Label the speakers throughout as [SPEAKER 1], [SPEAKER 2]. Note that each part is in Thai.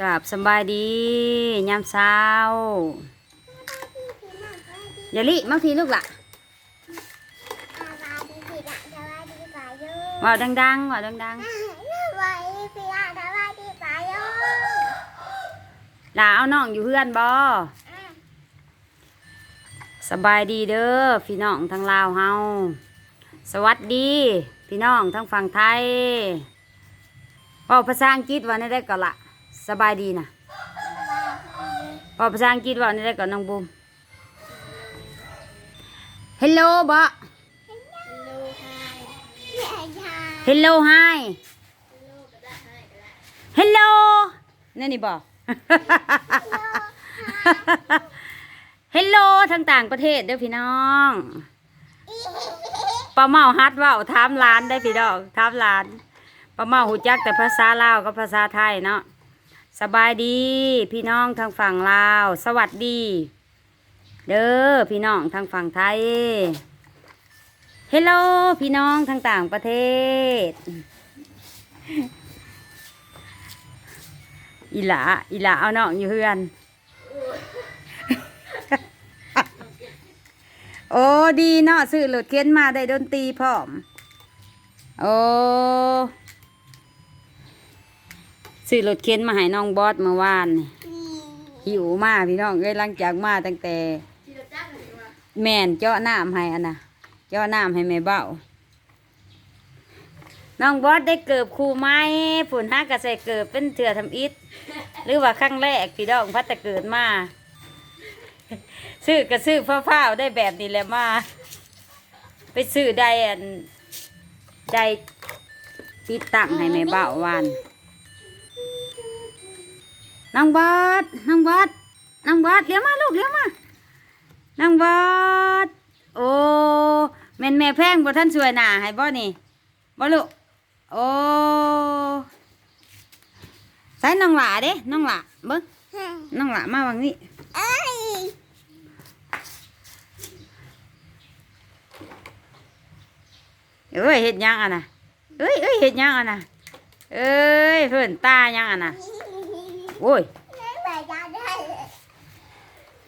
[SPEAKER 1] กราบสบายดียามเช้าอย่าลิมาพี่ลูกละว่าดังๆว่าดังๆลาเอาน้องอยู่เพื่อนบ่สบายดีเด้อพี่น้องทั้งลาวเฮาสวัสดี พี่น้องทั้งฝั่งไทยเว่าภาษาอังกฤษว่าในได้ก็ละ สบายดีนะเว่าภาษาอังกฤษว่าในได้ก็น้องบูม Hello บ่ Hello hi Hello นั่นนี่บ่ Hello ทางต่างประเทศเด้อพี่น้องป้าเมาฮัดเว่าถามร้านได้พี่น้องถามร้านป้าเมาหูจักแต่ภาษาลาวกับภาษาไทยเนาะ สบายดี พี่น้องทางฝั่งลาว สวัสดี เด้อพี่น้องทางฝั่งไทยเฮลโลพี่น้องทางต่างประเทศ อีหลาอีหลาเอาน้องอยู่เพื่อน โอ้ดีเนาะซื้อรถเข็นมาได้ดนตรีพร้อม โอ้ ซื้อรถเข็นมาให้น้องบอสเมื่อวานนี่หิวมากพี่น้องเอ้ยหลังจากมาตั้งแต่ แม่นเจาะน้ำให้อันน่ะ เจาะน้ำให้แม่เบ้าน้องบอสได้เกิบครูไม้ผุนห้ากระใส่เกิบเป็นเถื่อทำอิฐหรือว่าครั้งแรกพี่น้องพัดแต่เกิดมาซื้อกระซื้อฟ้าๆได้แบบนี้แหละมาไปซื้อได้อันได้ติดตั้งให้แม่เบ้าวาน น้องบอสน้องบอสน้องบอสเลี้ยวมาลูกเลี้ยวมาน้องบอสโอ้แม่นแม่แพงบ่ท่านสวยหน้าให้บ่นี่บ่ลูกโอ้ใส่น้องหล่าเด้น้องหล่าเบิ้งน้องหล่ามาวางนี้เอ้ยเห็ดยังอะนะเอ้ยเอ้ยเห็ดยังอะนะเอ้ยเพื่อนตายังอะนะ โอ้ย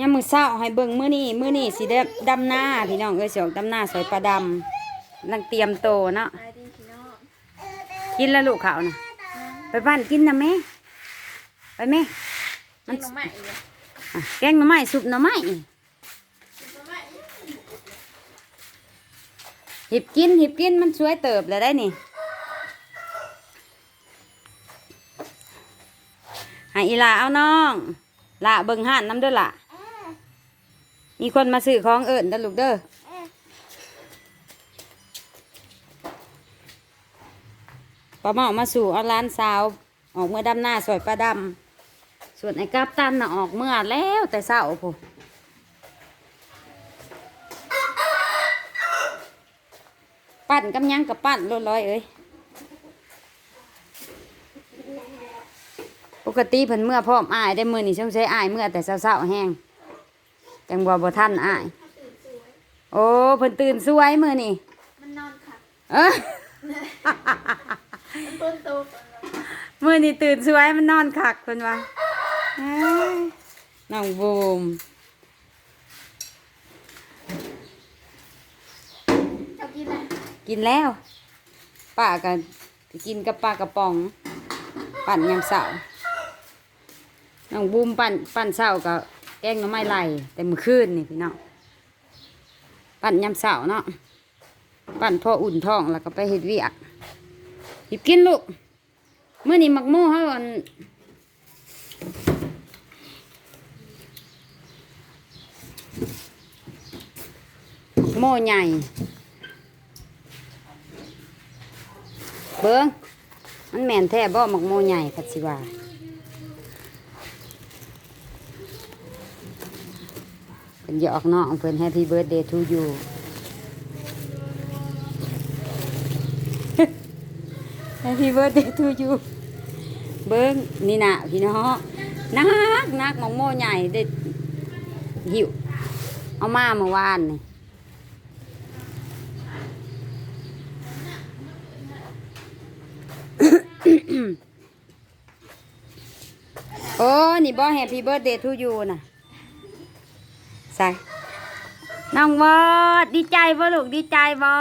[SPEAKER 1] ยังมือเศร้าให้เบิ่งมื้อนี้มื้อนี้สิได้ดำหน้าพี่น้องเอ้ยสิออกดำหน้าสวยปลาดำกำลังเตรียมโตเนาะกินแล้วลูกเขาวนะไปบ้านกินนะแม่ไปแม่มันอะแกงหน่อไม้ซุปหน่อไม้หิบกินหิบกินมันสวยเติบเลยได้นี่ ให้อีหลาเอาน้องละเบิ่งห่านน้ำเด้อละมีคนมาซื้อของเอิญเด้อลูกเด้อปลาเมามาสู่เอาร้านสาว ออกเมื่อดำหน้าสวยปลาดำส่วนไอ้กับตันน่ะออกเมื่อแล้วแต่เศร้าพูปั่นกำยังกับปั่นร้อยๆเอ้ย กติเพิ่นเมื่อพร้อมอายได้มือนี่ช่วงใช้อายเมื่อแต่เศร้าๆแห้งจังบ่บ่ทันอายโอ้เพิ่นตื่นสวยมือนี่
[SPEAKER 2] มันนอนค่ะ
[SPEAKER 1] เอ้อ
[SPEAKER 2] ต้นโต
[SPEAKER 1] มื่อนี้ตื่นสวยมันนอนคักคนว่าเอ้ยน้องบูม
[SPEAKER 2] เจ้ากินอะไร
[SPEAKER 1] กินแล้วป้ากันกินกับปลากระป๋อง ปั่นยำเสา น้องบูมปั่นปั่นเสากับแกงน้ำไม้ไหลแต่มือคืนนี่พี่น้องปั่นยำเสาเนาะปั่นพออุ่นท้องแล้วก็ไปเฮ็ดเวียกหยิบกินลูกเมื่อนี้มักโม่เขาอันโม่ใหญ่ เบิ้งมันแม่นแท้บ่มักโม่ใหญ่พัดสิว่า เป็นหยอกน้องเพิ่น Happy birthday to you Happy birthday to you เบิ้งนี่นะพี่น้องนักนักมักโม่ใหญ่ได้หิว เอามาเมื่อวานนี่โอ้ นี่บ่แฮปปี้เบิร์ดเดย์ทูยูน่ะ ใส่น้องวอดดีใจบ่ลูกดีใจบ่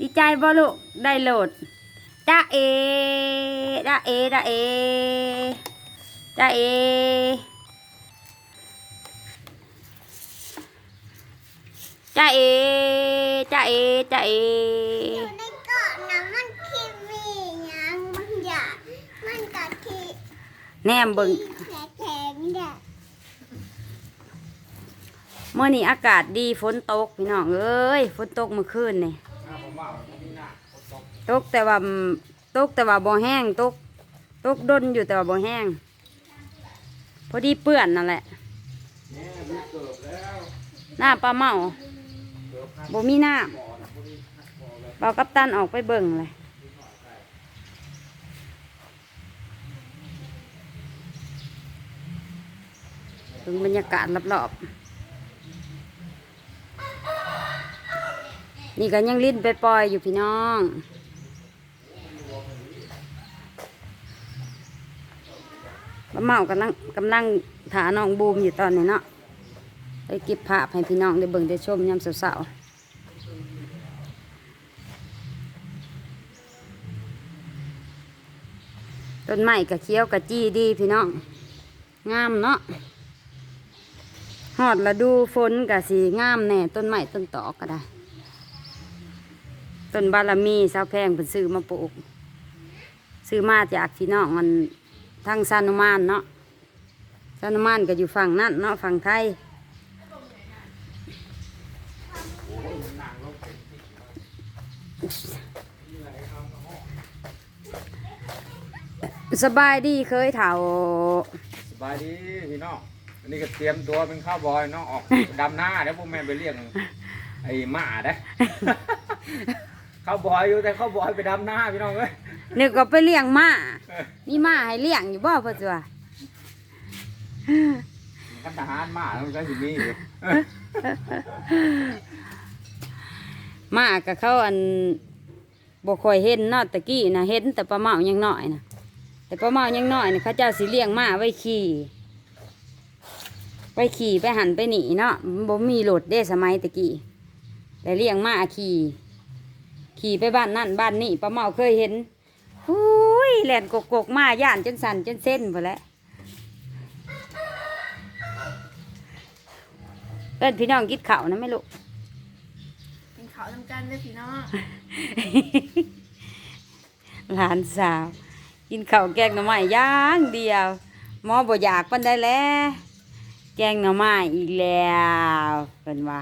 [SPEAKER 1] ดีใจบ่ลูกได้โหลดจ้าเอจ้าเอจ้าเอจ้าเอจ้าเอจ้าเอจ้าเอ
[SPEAKER 2] อยู่ในเกาะน้ำมันคีวียังบางอย่างมันกะทิ
[SPEAKER 1] แนมเบิ่ง
[SPEAKER 2] แข็งๆเนี่ย
[SPEAKER 1] เมื่อนี้อากาศดีฝนตกพี่น้องเอ้ยฝนตกเมื่อคืนนี่ตกแต่ว่าตกแต่ว่าบ่แห้งตกตกดนอยู่แต่ว่าบ่แห้ง พอดีเปื้อนนั่นแหละหน้าปลาเมาบ่มีหน้ำเบากับตันออกไปเบิ่งเลยถึงบรรยากาศรอบๆ นี่ก็ยังลิ้นไปปล่อยอยู่พี่น้องป้าเมากำลังกำลังถาน้องบูมอยู่ตอนนี้เนาะไปเก็บภาพให้พี่น้องได้เบิ่งได้ชมยามเสาๆต้นไม้กะเขียวกะจี้ดีพี่น้อง งามเนาะหอดละดูฝนกะสีงามแน่ต้นไม้ต้นตอกก็ได้ ต้นบารมีสาวแพงเป็นซื้อมาปลูกซื้อมาจากพี่นองมันทางซานุมานเนาะซานุมานก็อยู่ฝั่งนั่นเนาะฝั่งไทยสบายดีเคยเถ่า
[SPEAKER 3] สบายดีพี่น้องอันนี้ก็เตรียมตัวเป็นข้าวบอยเนาะออกดำหน้าเดี๋ยวพวกแม่ไปเรียกไอ้หมาเด้ ข้าวบอยอยู่แต่ข้าวบอยไปดำหน้าพี่น้องเอ้ย
[SPEAKER 1] นึกก็ไปเลี้ยงม้ามีม้าให้เลี้ยงอยู่บ่พ่อจัว
[SPEAKER 3] ขันทหารหมาต้องใช้สิมีอยู่
[SPEAKER 1] ม้ากับเขาอันบ่ค่อยเห็นเนาะตะกี้นะเห็นแต่ปลาเมายังน้อยนะแต่ปลาเมายังน้อยนะเขาเจ้าสิเลี้ยงม้าไว้ขี่ไปขี่ไปหันไปหนีเนาะบ่มีรถเด้สมัยตะกี้แต่เลี้ยงม้าขี่ ขี่ไปบ้านนั่นบ้านนี่ปลาเมาเคยเห็นหุยแล่นกกกๆมาย่านจนสั่นจนเส้นพอแหล้วเอิ้นพี่น้องกินข้าวนะไหม่ลูก
[SPEAKER 2] เป็นเขาทำกันด้วยพี่น้อง
[SPEAKER 1] หลานสาว กินข้าวแกงหน่อไม้ย่างเดียวหมอบ่อยากปันได้แล้วแกงหน่อไม้อีกแล้วเป็นว่า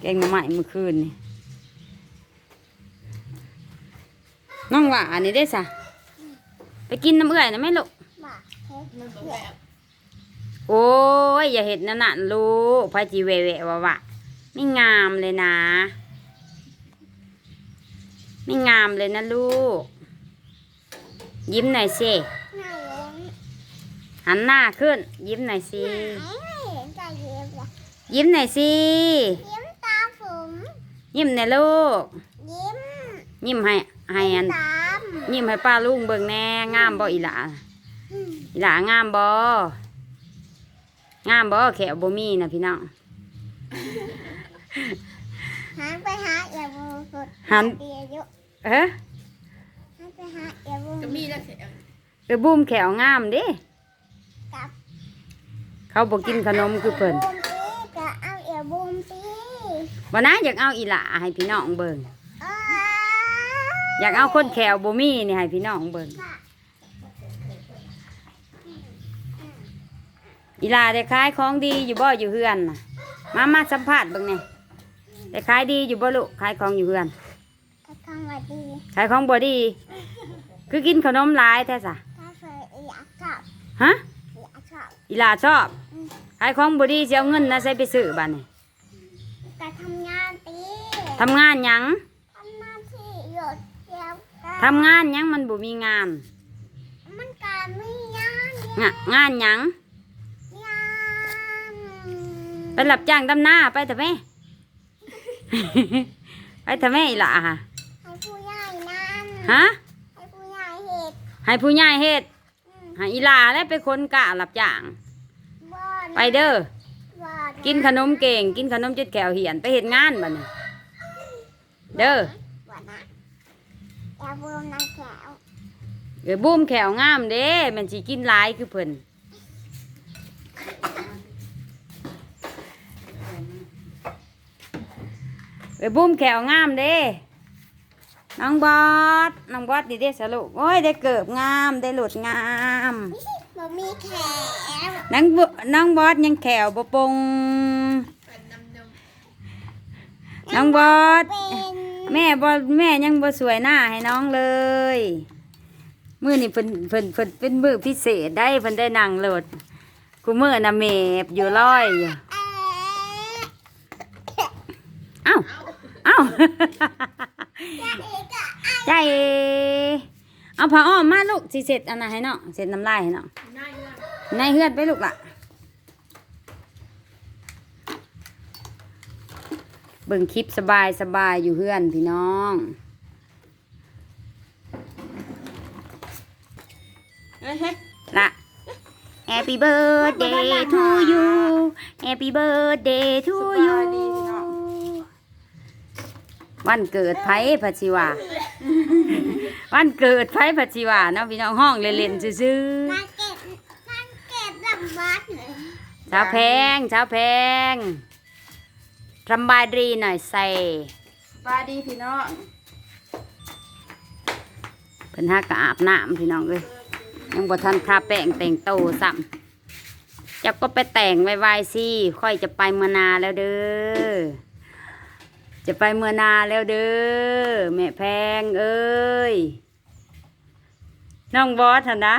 [SPEAKER 1] แกงหน่อไม้เมื่อคืนนี่ น้องว่าอันนี้ได้สะไปกินน้ำเอื่อยนะไหมลูก
[SPEAKER 2] มาเฮ็ดมันแบบ
[SPEAKER 1] โอ้ยอย่าเห็ดนั่นน่ะลูกพระจีเวเววะวะไม่งามเลยนะ ไม่งามเลยนะลูก ยิ้มหน่อยสิ
[SPEAKER 2] ไหน
[SPEAKER 1] หันหน้าขึ้น ยิ้มหน่อยสิ
[SPEAKER 2] ไหนไม่เห็นจะเย็บเลย
[SPEAKER 1] ยิ้มหน่อยสิ
[SPEAKER 2] ยิ้มตาผม
[SPEAKER 1] ยิ้มหน่อยลูก
[SPEAKER 2] ยิ้ม
[SPEAKER 1] ยิ้มให้ ให้อัน
[SPEAKER 2] ตาม
[SPEAKER 1] ยิ้มให้ป้าลุงเบิ่งแน่งามบ่อีหลา
[SPEAKER 2] อืม
[SPEAKER 1] อีหลางามบ่งามบ่แขวบ่มีนะพี่น้อง
[SPEAKER 2] หันไปหาเอียบูสุด
[SPEAKER 1] หัน
[SPEAKER 2] เดียวเยอะ
[SPEAKER 1] เอ้อ
[SPEAKER 2] หันไปหาเอียบู
[SPEAKER 4] ก็มีแล้วแขก
[SPEAKER 1] เออบุ้มแขวงามเด้
[SPEAKER 2] กับ
[SPEAKER 1] เขาบอกกินขนมคือเพิ่น
[SPEAKER 2] บูมปีกับเอาเอียบูมปี
[SPEAKER 1] วันนั้นอยากเอาอีหลาให้พี่น้องเบิ่ง
[SPEAKER 2] เอ้
[SPEAKER 1] อยากเอาคนแขวบ่มีนี่ให้พี่น้องเบิ่งอีหลาได้ขายของดีอยู่บ่อยู่เฮือนน่ะ มามาสัมภาษณ์เบิ่งแหน่ได้ขายดีอยู่บ่ลูกขายของอยู่เฮือน
[SPEAKER 2] ก็ทำมาดี
[SPEAKER 1] ขายของบ่ดี คือกินขนมหลายแท้ซะ
[SPEAKER 2] ถ้าเคยอยากชอบ
[SPEAKER 1] ฮะ
[SPEAKER 2] อยากชอบ
[SPEAKER 1] อีหลาชอบขายของบ่ดีสิเอาเงินนะใส่ไปซื้อบัดนี้
[SPEAKER 2] ก็ทำงานตี
[SPEAKER 1] ทำงานหยัง
[SPEAKER 2] ทำหน้าที่หยดเดียวกัน
[SPEAKER 1] ทำงานหยังมันบ่มีงาน
[SPEAKER 2] มันการไม่ยาน
[SPEAKER 1] งะงานหยัง
[SPEAKER 2] ยาน
[SPEAKER 1] ไปรับจ้างดำหน้าไปเถอะแม่ ไปเถอะแม่อีหล่ะฮะ
[SPEAKER 2] ให้ผู้ใหญ่นั่น
[SPEAKER 1] ฮะ
[SPEAKER 2] ให้ผู้ใหญ่เห็ด
[SPEAKER 1] ให้ผู้ใหญ่เฮ็ด
[SPEAKER 2] อืม
[SPEAKER 1] หาอีหลาแล้วไปคนกะหลับจ้าง
[SPEAKER 2] บ่นะ
[SPEAKER 1] ไปเด้อ
[SPEAKER 2] บ่ะ
[SPEAKER 1] กินขนมเก่ง กินขนมจุดแขวเหียนไปเห็นงานบัดนี้เด้อ
[SPEAKER 2] บ่นะ อย่าบูมนะแขว
[SPEAKER 1] เออบูมแขวงามเด้แมันสิกินหลายคือเพิ่นเออบูมแขวงามเด้น้องบอสน้องบอสดีเด้สลูกโอ้ยได้เกิบงามได้หลุดงาม
[SPEAKER 2] บ่มีแขว
[SPEAKER 1] น้องบน้องบอสยังแขวบ่ปงน้องบอส
[SPEAKER 2] เป็น
[SPEAKER 1] แม่บ่แม่ยังบ่สวยหน้าให้น้องเลยมือนี้เพิ่นเพิ่นเพิ่นเป็นมือพิเศษได้เพิ่นได้นั่งโหลดกูมือน่ะเมบอยู่ร้อยอยู่
[SPEAKER 2] เอ๊ะ
[SPEAKER 1] เอ้าเอ้าใจเอาผ้าอ้อมมาลูกสิเสร็จอันน่ะให้น้องเสร็จน้ำลายให้น้องในเฮือนไปลูกล่ะ เบิ่งคลิปสบายสบายอยู่เฮือนพี่น้องละ Happy birthday to you Happy birthday to you วันเกิดไผพัชิวาวันเกิดไผพัชิวาเนาะพี่น้องห้องเล่นๆซื่อ
[SPEAKER 2] มาเก็บมาเก็บลำบัดเลย
[SPEAKER 1] ๆเช้าแพงเช้าแพง สำบายดีหน่อยใส่
[SPEAKER 4] บายดีพี่น้อง
[SPEAKER 1] เพิ่นฮักกะอาบน้ำพี่น้องเอ้ยยังบ่ทันทาแป้งแต่งโตซ้ำจับก็ไปแต่งไวๆสิค่อยจะไปเมืองนาแล้วเด้อจะไปเมืองนาแล้วเด้อแม่แพงเอ้ยน้องบอสหั่นนะ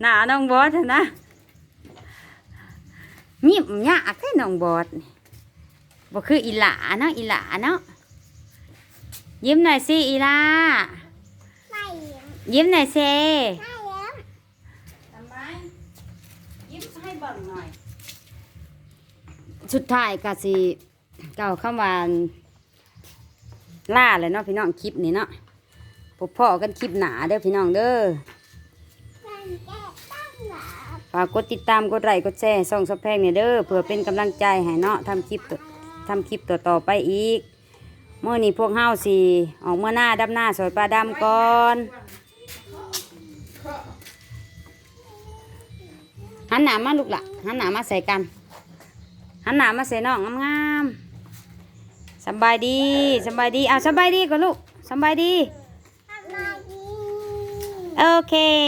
[SPEAKER 1] หน้าน้องบอสหั่นนะยิ้มยากแค่น้องบอสนี่ บ่คืออีหลาเนาะอีหลาเนาะยิ้มหน่อยสิอีหลา
[SPEAKER 2] ไม่เลี้ยง
[SPEAKER 1] ยิ้มหน่อยเซ
[SPEAKER 2] ไม่เลี้ยง
[SPEAKER 4] ทำไมยิ้มให้เบิ่งหน่อย
[SPEAKER 1] สุดท้ายก็สิเก่าคำว่าล่าเลยเนาะพี่น้องคลิปนี้เนาะพบพ่อกันคลิปหนาเด้อพี่น้องเด้อ
[SPEAKER 2] มันแก้ตั้งหลับ
[SPEAKER 1] ฝากกดติดตามกดไลค์กดแชร์ส่องสะแพงเนี่ยเด้อเพื่อเป็นกำลังใจให้เนาะทำคลิปต่อ ทำคลิปต่อต่อๆไปอีกเมื่อนี้พวกเฮาสิออกเมื่อหน้าดับหน้าสวยปลาดำก่อนหันหน้ามาลูกละหันหน้ามาใส่กันหันหน้ามาใส่น้องงามๆสำบายดีสำบายดีเอาสำบายดีก่อนลูกสำบายดี
[SPEAKER 2] ทำไมดี
[SPEAKER 1] โอเค